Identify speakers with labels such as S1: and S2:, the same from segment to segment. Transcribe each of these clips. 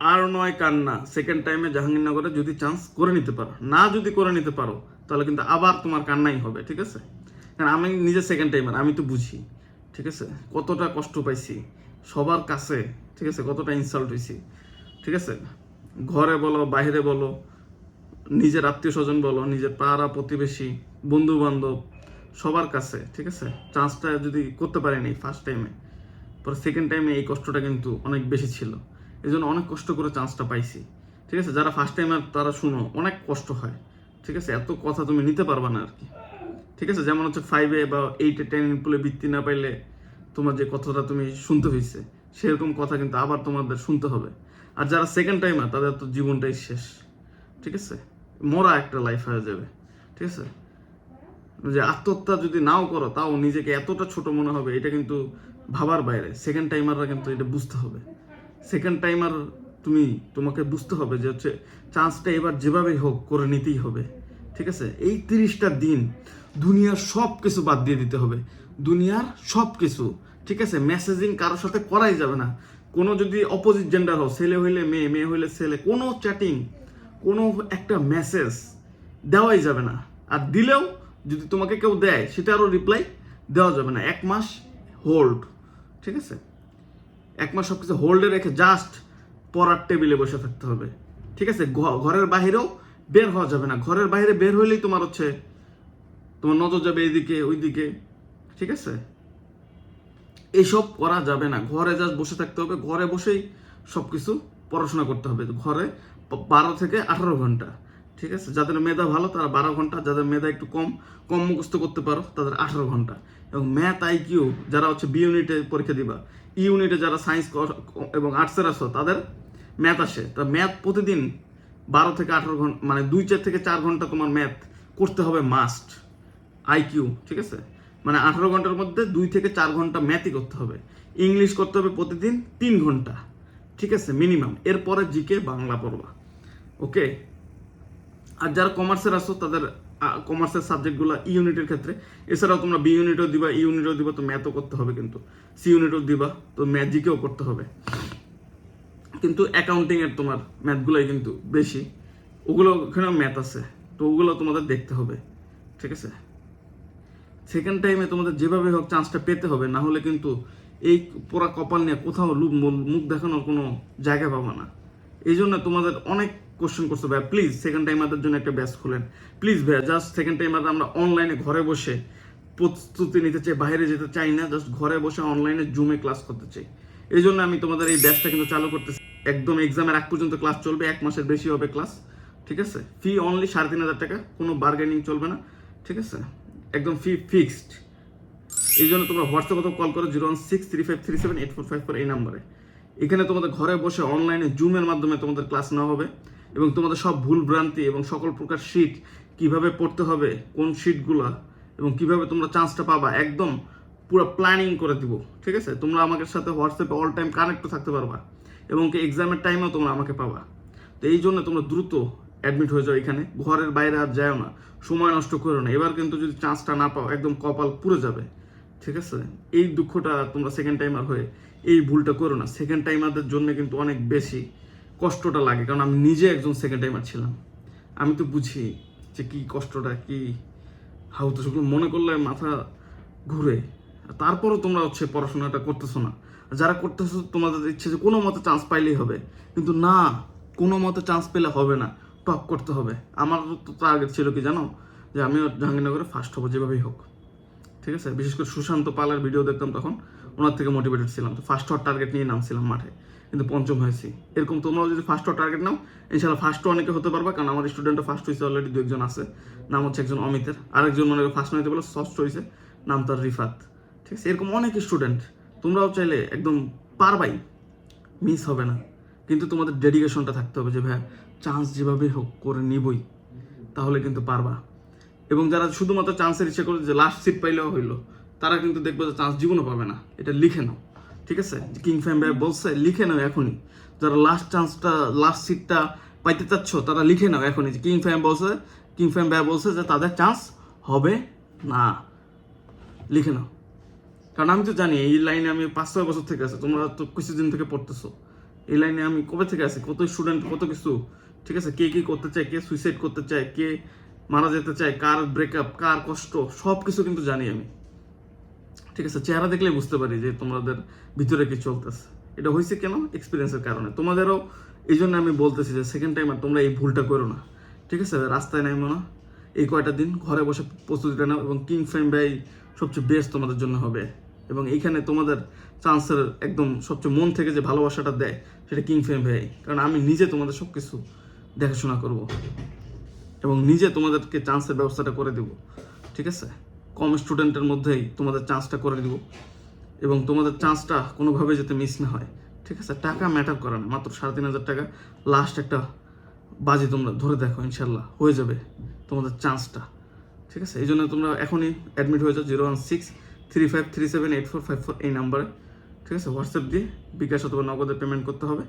S1: আর নয় কান্না। সেকেন্ড টাইমে জাহাঙ্গীরনগরে যদি চান্স করে নিতে পারো। না যদি করে নিতে পারো, তাহলে কিন্তু আবার তোমার কান্নাই হবে, ঠিক আছে? কারণ আমি নিজে সেকেন্ড টাইমার আমি তো বুঝি, ঠিক আছে? কতটা কষ্ট পাইছি, সবার কাছে, ঠিক আছে? কতটা ইনসাল্ট হয়েছি ঠিক আছে? ঘরে বলো, বাইরে বলো, নিজের আত্মীয় স্বজন বলো, নিজের পাড়া প্রতিবেশী বন্ধু বান্ধব সবার কাছে, ঠিক আছে? চান্সটা যদি করতে পারেনি ফার্স্ট টাইমে পরে সেকেন্ড টাইমে এই কষ্টটা কিন্তু অনেক বেশি ছিল। এই জন্য অনেক কষ্ট করে চান্সটা পাইছি। ঠিক আছে? যারা ফার্স্ট টাইমার তারা শুনো, অনেক কষ্ট হয়। ঠিক আছে? এত কথা তুমি নিতে পারবা না আর কি। ঠিক আছে? যেমন হচ্ছে ফাইভে বা এইটে টেন পুলে বৃত্তি না পাইলে তোমার যে কথাটা তুমি শুনতে হয়েছে সেরকম কথা কিন্তু আবার তোমাদের শুনতে হবে। আর যারা সেকেন্ড টাইমার তাদের তো জীবনটাই শেষ। ঠিক আছে? মরা একটা লাইফ হয়ে যাবে। ঠিক আছে? যে আত্মহত্যা যদি নাও করো, তাও নিজেকে এতটা ছোট মনে হবে, এটা কিন্তু ভাবার বাইরে। সেকেন্ড টাইমাররা কিন্তু এটা বুঝতে হবে। সেকেন্ড টাইম আর তুমি তোমাকে বুঝতে হবে যে হচ্ছে চান্সটা এবার যেভাবেই হোক করে নিতেই হবে, ঠিক আছে? এই তিরিশটা দিন দুনিয়ার সব কিছু বাদ দিয়ে দিতে হবে। দুনিয়ার সব কিছু ঠিক আছে? মেসেজিং কারোর সাথে করাই যাবে না। কোনো যদি অপোজিট জেন্ডার হোক ছেলে হইলে মেয়ে মেয়ে হইলে ছেলে, কোনো চ্যাটিং কোনো একটা মেসেজ দেওয়াই যাবে না। আর দিলেও যদি তোমাকে কেউ দেয়, সেটা আরও রিপ্লাই দেওয়া যাবে না। এক মাস হোল্ড ঠিক আছে? এক মাস সব কিছু হোল্ডে রেখে জাস্ট পড়ার টেবিলে বসে থাকতে হবে। ঠিক আছে? ঘরের বাইরেও বের হওয়া যাবে না। ঘরের বাইরে বের হইলেই তোমার হচ্ছে, তোমার নজর যাবে এইদিকে ওইদিকে। ঠিক আছে? এসব করা যাবে না। ঘরে জাস্ট বসে থাকতে হবে। ঘরে বসেই সব কিছু পড়াশোনা করতে হবে। ঘরে বারো থেকে আঠারো ঘণ্টা। ঠিক আছে? যাদের মেধা ভালো, তারা বারো ঘণ্টা। যাদের মেধা একটু কম কম মুখস্থ করতে পারো, তাদের আঠারো ঘণ্টা। এবং ম্যাথ আইকিউ যারা হচ্ছে বি ইউনিটে পরীক্ষা দিবা ই ইউনিটে যারা সায়েন্স এবং আর্টসের আসো, তাদের ম্যাথ আসে। তা ম্যাথ প্রতিদিন বারো থেকে আঠারো ঘণ্টা মানে দুই চার থেকে চার ঘণ্টা তোমার ম্যাথ করতে হবে মাস্ট আইকিউ ঠিক আছে? মানে আঠারো ঘণ্টার মধ্যে দুই থেকে চার ঘণ্টা ম্যাথই করতে হবে। ইংলিশ করতে হবে প্রতিদিন তিন ঘণ্টা, ঠিক আছে? মিনিমাম এরপরে জিকে বাংলা পড়বা। ওকে আর যারা কমার্সের আসো, তাদের কমার্সের সাবজেক্টগুলো ই ইউনিটের ক্ষেত্রে। এছাড়াও তোমরা বি ইউনিটও দিবা ই ইউনিটও দিবা, তো ম্যাথও করতে হবে কিন্তু। সি ইউনিটও দিবা, তো ম্যাথ জিকেও করতে হবে। কিন্তু অ্যাকাউন্টিং এর তোমার ম্যাথগুলোই কিন্তু বেশি। ওগুলো ওখানেও ম্যাথ আছে, তো ওগুলো তোমাদের দেখতে হবে, ঠিক আছে? সেকেন্ড টাইমে তোমাদের যেভাবে হোক চান্সটা পেতে হবে, না হলে কিন্তু এই পোড়া কপাল নিয়ে কোথাও লুক মুখ দেখানোর কোনো জায়গা পাবা না। এই জন্য তোমাদের অনেক কোশ্চেন করতে ভাইয়া প্লিজ সেকেন্ড টাইম টাইমারদের জন্য একটা ব্যাচ খুলেন। প্লিজ ভাইয়া জাস্ট সেকেন্ড টাইমার আমরা অনলাইনে ঘরে বসে প্রস্তুতি নিতে চাই, বাইরে যেতে চাই না জাস্ট ঘরে বসে অনলাইনে জুমে ক্লাস করতে চাই। এই জন্য আমি তোমাদের এই ব্যাচটা কিন্তু চালু করতেছি। একদম এক্সামের আগ পর্যন্ত ক্লাস চলবে, এক মাসের বেশি হবে ক্লাস ঠিক আছে? ফি অনলি সাড়ে তিন হাজার টাকা, কোনো বার্গেনিং চলবে না, ঠিক আছে? একদম ফি ফিক্সড এই জন্য তোমরা হোয়াটসঅ্যাপে কল করো zero one six three five three seven eight four five four এই নাম্বারে। এখানে তোমাদের ঘরে বসে অনলাইনে জুমের মাধ্যমে তোমাদের ক্লাস নেওয়া হবে। এবং তোমাদের সব ভুল ভ্রান্তি এবং সকল প্রকার শিট কীভাবে পড়তে হবে, কোন শিটগুলা এবং কীভাবে তোমরা চান্সটা পাবা, একদম পুরো প্ল্যানিং করে দিব, ঠিক আছে? তোমরা আমাদের সাথে হোয়াটসঅ্যাপে অল টাইম কানেক্ট থাকতে পারবা এবং এক্সামের টাইমেও তোমরা আমাকে পাবা। তো এই জন্য তোমরা দ্রুত অ্যাডমিট হয়ে যাও এখানে, ঘরের বাইরে আর যাও না, সময় নষ্ট করো না। এবার কিন্তু যদি চান্সটা না পাও, একদম কপাল পুড়ে যাবে, ঠিক আছে? এই দুঃখটা তোমরা সেকেন্ড টাইমার হয়ে এই ভুলটা করো না। সেকেন্ড টাইমারদের জন্য কিন্তু অনেক বেশি কষ্টটা লাগে, কারণ আমি নিজে একজন সেকেন্ড টাইমার ছিলাম। আমি তো বুঝি যে কি কষ্টটা, কি হাউ তো সেগুলো মনে করলে মাথা ঘুরে। তারপরও তোমরা হচ্ছে পড়াশোনাটা করতেছো না। যারা করতেছো, তোমাদের ইচ্ছে যে কোনো মতে চান্স পাইলেই হবে। কিন্তু না, কোনো মতে চান্স পেলে হবে না। টপ করতে হবে। আমার তো টার্গেট ছিল কি জানো? যে আমিও জাহাঙ্গীরনগরে ফার্স্ট হব, যেভাবেই হোক। ঠিক আছে? বিশেষ করে সুশান্ত পালের ভিডিও দেখতাম তখন। ওনার থেকে মোটিভেটেড ছিলাম। তো ফার্স্ট হওয়ার টার্গেট নিয়ে নামছিলাম মাঠে। কিন্তু পঞ্চম হয়েছি। এরকম তোমরাও যদি ফার্স্ট হওয়ার টার্গেট নাও ইনশাল্লাহ ফার্স্টও অনেকে হতে পারবা, কারণ আমার স্টুডেন্টও ফার্স্ট হয়েছে অলরেডি দু একজন আছে। নাম হচ্ছে একজন অমিতের। আরেকজন মনে ফার্স্ট হইতে বলে ষষ্ঠ হয়েছে, নাম তার রিফাত। ঠিক আছে? এরকম অনেক স্টুডেন্ট তোমরাও চাইলে একদম পারবাই। মিস হবে না। কিন্তু তোমাদের ডেডিকেশনটা থাকতে হবে যে ভাই চান্স যেভাবে হোক করে নিবই, তাহলে কিন্তু পারবা। এবং যারা শুধুমাত্র চান্সের ইচ্ছে করে যে লাস্ট সিট পাইলেও হইল তারা কিন্তু দেখবে যে চান্স জীবনও পাবে না। এটা লিখে নাও, ঠিক আছে? কিং ফ্যাম ভাই বলছে, লিখে নাও এখনই। যারা লাস্ট চান্সটা লাস্ট সিটটা পাইতে চাচ্ছ, তারা লিখে নাও এখনই। যে কিং ফ্যাম বলছে কিং ফ্যাম ভাই বলছে যে তাদের চান্স হবে না। লিখে নাও। কারণ আমি তো জানি, এই লাইনে আমি পাঁচ, ছয় বছর থেকে আছে। তোমরা তো কিছুদিন থেকে পড়তেছো। এই লাইনে আমি কবে থেকে আছি? কত স্টুডেন্ট কত কিছু, ঠিক আছে? কে কি করতে চায়, কে সুইসাইড করতে চায়, কে মারা যেতে চায়, কার ব্রেকআপ কার কষ্ট সব কিছু কিন্তু জানি আমি। ঠিক আছে, চেহারা দেখলে বুঝতে পারি যে তোমাদের ভিতরে কি চলতেছে। এটা হয়েছে কেন? এক্সপিরিয়েন্সের কারণে। তোমাদেরও এই জন্য আমি বলতেছি যে সেকেন্ড টাইম আর তোমরা এই ভুলটা করো না। ঠিক আছে, রাস্তায় নামো না। এই কয়টা দিন ঘরে বসে প্রস্তুতিটা নাও এবং কিং ফ্রেম ভাই সবচেয়ে বেস্ট তোমাদের জন্য হবে। এবং এইখানে তোমাদের চান্সের একদম সবচেয়ে মন থেকে যে ভালোবাসাটা দেয়, সেটা কিং ফ্রেম ভাই কারণ আমি নিজে তোমাদের সব কিছু দেখাশোনা করব। এবং নিজে তোমাদেরকে চান্সের ব্যবস্থাটা করে দেব। ঠিক আছে? কম স্টুডেন্টের মধ্যেই তোমাদের চান্সটা করে দিব এবং তোমাদের চান্সটা কোনোভাবে যাতে মিস না হয়। ঠিক আছে? টাকা ম্যাটার করে না। মাত্র সাড়ে তিন হাজার টাকা। লাস্ট একটা বাজি তোমরা ধরে দেখো ইনশাল্লাহ হয়ে যাবে তোমাদের চান্সটা। ঠিক আছে? এই জন্য তোমরা এখনই অ্যাডমিট হয়ে যাও zero one six three five three seven eight four five four এই নাম্বারে ঠিক আছে? হোয়াটসঅ্যাপ দিয়ে বিকাশ অথবা নগদে পেমেন্ট করতে হবে।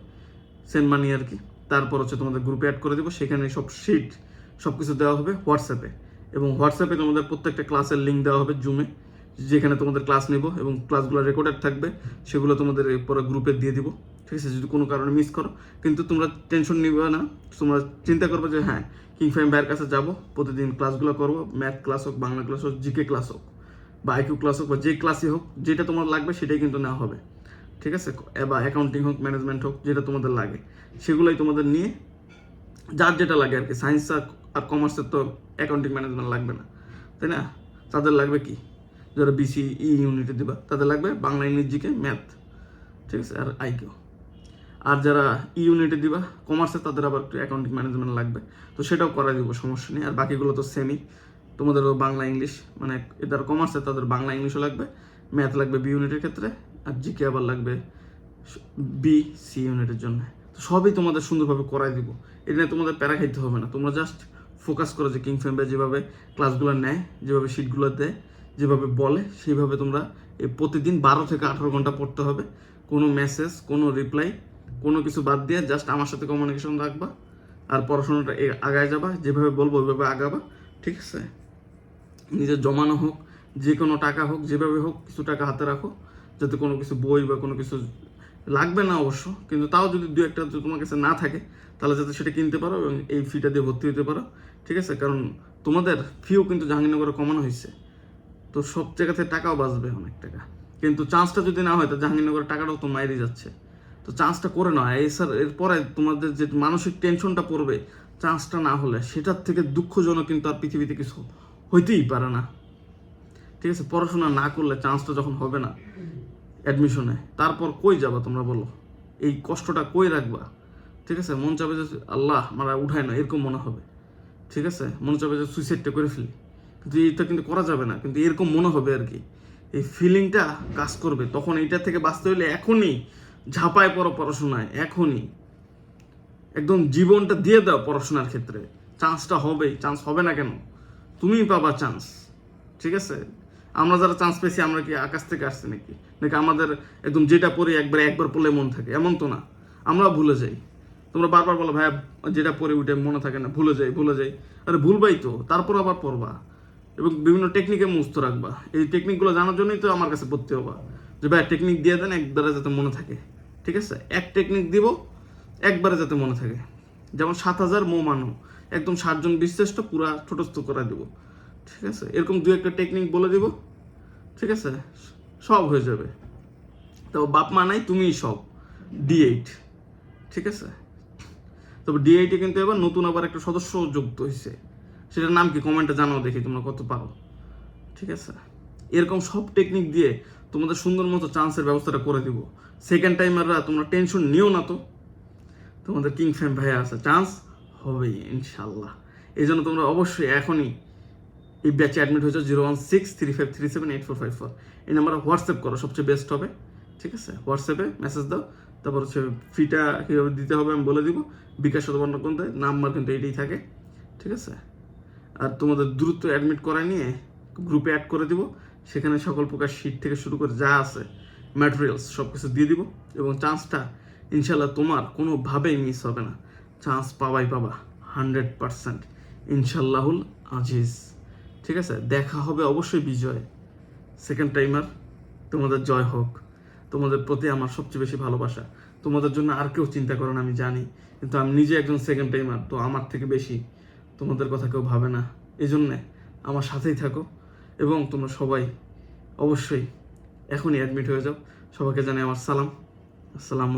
S1: সেন্ড মানি আর কি। তারপর হচ্ছে তোমাদের গ্রুপে অ্যাড করে দেবো। সেখানে সব শিট সব কিছু দেওয়া হবে হোয়াটসঅ্যাপে এবং হোয়াটসঅ্যাপে তোমাদের প্রত্যেকটা ক্লাসের লিঙ্ক দেওয়া হবে জুমে যেখানে তোমাদের ক্লাস নেব এবং ক্লাসগুলো রেকর্ডেড থাকবে, সেগুলো তোমাদের পরে গ্রুপে দিয়ে দিব। ঠিক আছে? যদি কোনো কারণে মিস করো, কিন্তু তোমরা টেনশন নিবে না। তোমরা চিন্তা করবে যে হ্যাঁ কিং ফাইম ভাইয়ের কাছে যাব, প্রতিদিন ক্লাসগুলো করব ম্যাথ ক্লাস হোক, বাংলা ক্লাস হোক জিকে ক্লাস হোক, বা আইকিউ ক্লাস হোক, বা যে ক্লাসই হোক, যেটা তোমার লাগবে সেটাই কিন্তু নেওয়া হবে। ঠিক আছে? বা অ্যাকাউন্টিং হোক ম্যানেজমেন্ট হোক, যেটা তোমাদের লাগে, সেগুলোই তোমাদের নিয়ে, যার যেটা লাগে আর কি সায়েন্স আর কমার্সের তো অ্যাকাউন্টিং ম্যানেজমেন্ট লাগবে না, তাই না? তাদের লাগবে কি? যারা বিসি ই ইউনিটে দিবা, তাদের লাগবে বাংলা, ইংলিশ জিকে ম্যাথ ঠিক আছে? আর আইকিউ আর যারা ই ইউনিটে দিবা কমার্সে তাদের আবার একটু অ্যাকাউন্টিং ম্যানেজমেন্ট লাগবে, তো সেটাও করা দিব, সমস্যা নেই। আর বাকিগুলো তো সেমই তোমাদেরও বাংলা, ইংলিশ মানে এদের কমার্সে তাদের বাংলা, ইংলিশও লাগবে ম্যাথ লাগবে বি ইউনিটের ক্ষেত্রে, আর জিকে আবার লাগবে বি সি ইউনিটের জন্য। তো সবই তোমাদের সুন্দরভাবে করাই দিব। এটা তোমাদের প্যারা খাইতে হবে না। তোমরা জাস্ট ফোকাস করো যে কিং ফ্যাম্পে যেভাবে ক্লাসগুলো নেয়, যেভাবে শিটগুলো দেয়, যেভাবে বলে, সেইভাবে তোমরা এই প্রতিদিন বারো থেকে আঠারো ঘণ্টা পড়তে হবে। কোনো মেসেজ কোনো রিপ্লাই কোনো কিছু বাদ দিয়ে জাস্ট আমার সাথে কমিউনিকেশন রাখবা আর পড়াশোনাটা আগায় যাবা, যেভাবে বলব ওইভাবে আগাবা, ঠিক আছে? নিজের জমানো হোক, যে কোনো টাকা হোক, যেভাবে হোক কিছু টাকা হাতে রাখো, যাতে কোনো কিছু বই বা কোনো কিছু লাগবে না অবশ্য, কিন্তু তাও যদি দু একটা তোমার কাছে না থাকে, তাহলে যাতে সেটা কিনতে পারো এবং এই ফিটা দিয়ে ভর্তি হতে পারো। ঠিক আছে? কারণ তোমাদের ফিও কিন্তু জাহাঙ্গীরনগরে কমানো হয়েছে তো সব জায়গা থেকে টাকাও বাঁচবে অনেক টাকা। কিন্তু চান্সটা যদি না হয়, তো জাহাঙ্গীরনগরের টাকাটাও তো মাইরে যাচ্ছে। তো চান্সটা করে এই স্যার এরপরে তোমাদের যে মানসিক টেনশনটা পড়বে চান্সটা না হলে সেটার থেকে দুঃখজনক কিন্তু আর পৃথিবীতে কিছু হইতেই পারে না। ঠিক আছে? পড়াশোনা না করলে চান্সটা যখন হবে না অ্যাডমিশনে তারপর কই যাবা তোমরা বলো? এই কষ্টটা কই রাখবা? ঠিক আছে? মন চাবে যে আল্লাহ, মারা উঠায় না, এরকম মনে হবে। ঠিক আছে? মনে চাবে যে সুইসাইডটা করে ফেলি। কিন্তু এটা কিন্তু করা যাবে না। কিন্তু এরকম মনে হবে আর কি। এই ফিলিংটা কাজ করবে। তখন এইটা থেকে বাঁচতে হলে এখনই ঝাঁপায় পড়ো পড়াশোনায়। এখনই। একদম জীবনটা দিয়ে দাও পড়াশোনার ক্ষেত্রে। চান্সটা হবেই। চান্স হবে না কেন? তুমিই পাবা চান্স ঠিক আছে? আমরা যারা চান্স পেয়েছি, আমরা কি আকাশ থেকে আসছি নাকি? নাকি আমাদের একদম যেটা পড়ি একবার একবার পড়লে মন থাকে? এমন তো না। আমরা ভুলে যাই। তোমরা বারবার বলো, ভাইয়া, যেটা পড়ে উঠে মনে থাকে না, ভুলে যাই ভুলে যাই। আরে ভুলবাই তো, তারপর আবার পড়বা এবং বিভিন্ন টেকনিকে মুস্ত রাখবা। এই টেকনিকগুলো জানার জন্যই তো আমার কাছে পড়তে হবা যে ভাই টেকনিক দিয়ে দেন, একবারে যাতে মনে থাকে। ঠিক আছে? এক টেকনিক দিব, একবারে যাতে মনে থাকে। যেমন সাত হাজার মৌমানু, একদম সাতজন বিশিষ্ট, পুরা ছোটস্থ করে দিব। ঠিক আছে? এরকম দু একটা টেকনিক বলে দিব। ঠিক আছে? সব হয়ে যাবে। তো বাপ মা নাই, তুমিই সব। ডি এইট ঠিক আছে? তবে ডিআইটি কিন্তু এবার নতুন আবার একটা সদস্য যুক্ত হয়েছে সেটার নাম কি কমেন্টে জানাও দেখি তোমরা কত পারো। ঠিক আছে? এরকম সব টেকনিক দিয়ে তোমাদের সুন্দর মতো চান্সের ব্যবস্থাটা করে দিব। সেকেন্ড টাইমাররা তোমরা টেনশন নিও না তো। তোমাদের কিং ফ্যাম ভাইয়া আছে চান্স হবেই ইনশাল্লাহ এই জন্য তোমরা অবশ্যই এখনই এই ব্যাচে অ্যাডমিট হয়েছে zero one six three five three seven eight four five four এই নাম্বারে হোয়াটসঅ্যাপ করো, সবচেয়ে বেস্ট হবে। ঠিক আছে? হোয়াটসঅ্যাপে মেসেজ দাও। তারপর হচ্ছে ফিটা কীভাবে দিতে হবে আমি বলে দিব। বিকাশ শতবর্ণ কোনতে নাম্বার কিন্তু এটাই থাকে, ঠিক আছে? আর তোমাদের দ্রুত অ্যাডমিট করায় নিয়ে গ্রুপে অ্যাড করে দিব। সেখানে সকল প্রকার শীট থেকে শুরু করে যা আছে ম্যাটেরিয়ালস সব কিছু দিয়ে দিব। এবং চান্সটা ইনশাল্লাহ তোমার কোনোভাবেই মিস হবে না। চান্স পাবাই পাবা হান্ড্রেড পারসেন্ট ইনশাল্লাহুল আজিজ। ঠিক আছে? দেখা হবে অবশ্যই বিজয়। সেকেন্ড টাইমার তোমাদের জয় হোক। তোমাদের প্রতি আমার সবচেয়ে বেশি ভালোবাসা। তোমাদের জন্য আর কেউ চিন্তা করে না, আমি জানি। কিন্তু আমি নিজে একজন সেকেন্ড টাইমার তো আমার থেকে বেশি তোমাদের কথা কেউ ভাবে না। এই জন্যে আমার সাথেই থাকো এবং তোমরা সবাই অবশ্যই এখনই অ্যাডমিট হয়ে যাও। সবাইকে জানাই আমার সালাম। আসসালাম